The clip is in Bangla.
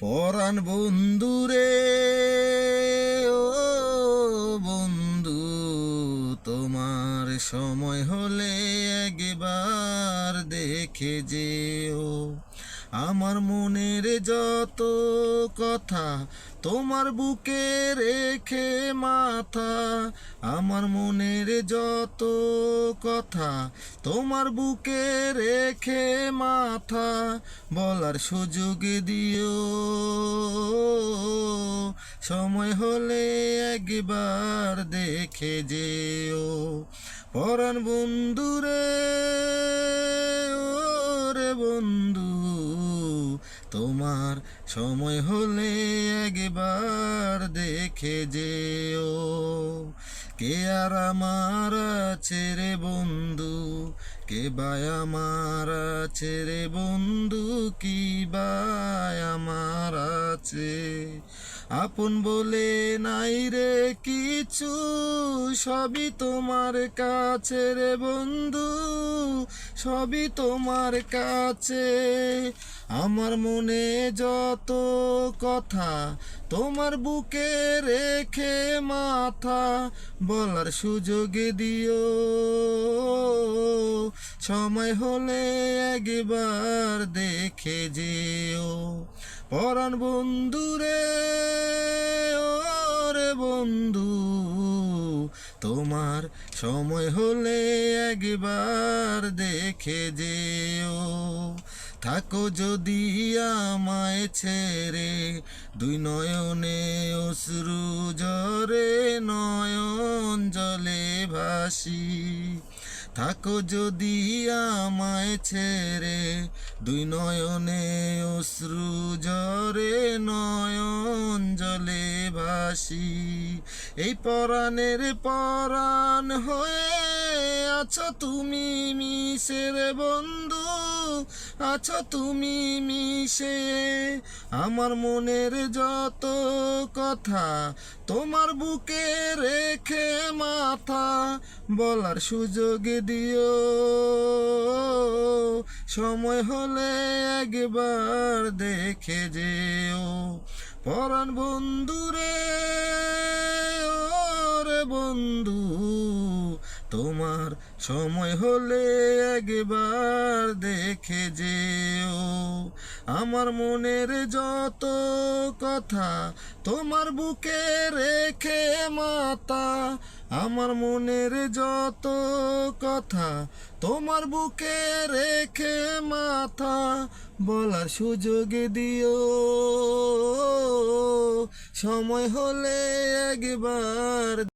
পরাণ বন্ধুরে ও বন্ধু তোমার সময় হলে একবার দেখে যেও। আমার মনের যত কথা তোমার বুকে রেখে মাথা, আমার মনের যত কথা তোমার বুকে রেখে মাথা, বলার সুযোগ দিও। সময় হলে একবার দেখে যেও। পরাণ বন্ধুরে বন্ধু, তোমার সময় হলে একবার দেখে যেও। কে আর আমার আছে রে বন্ধু? কে বায় আমার রে বন্ধু? কি বায় আমার আছে? আপন বলে নাই রে কিছু, সবই তোমার কাছে রে বন্ধু। সবই তোমার কাছে। আমার মনে যত কথা তোমার বুকে রেখে মাথা বলার সুযোগ দিও। সময় হলে একবার দেখে যেও। পরাণ বন্ধুরে, ওরে বন্ধু। তোমার সময় হলে একবার দেখে যেও। থাকো যদি আমায় ছেড়ে, দুই নয়নে অশ্রু জরে নয়ন জলে ভাসি। থাকো যদি আমায় ছেড়ে, দুই নয়নে অশ্রু জরে নয়ন ভাসি এই পরাণের পরাণ হয়ে আছো তুমি মিশের বন্ধু, আছো তুমি মিশে। আমার মনের যত কথা তোমার বুকে রেখে মাথা বলার সুযোগ দিও। সময় হলে একবার দেখে যেও। পরাণ বন্ধুরে বন্ধু, তোমার সময় হলে একবার দেখে যেও। আমার মনের যত কথা তোমার বুকে রেখে মাতা, আমার মনের যত কথা তোমার বুকে রেখে মাথা বলার সুযোগ দিও। সময় হলে একবার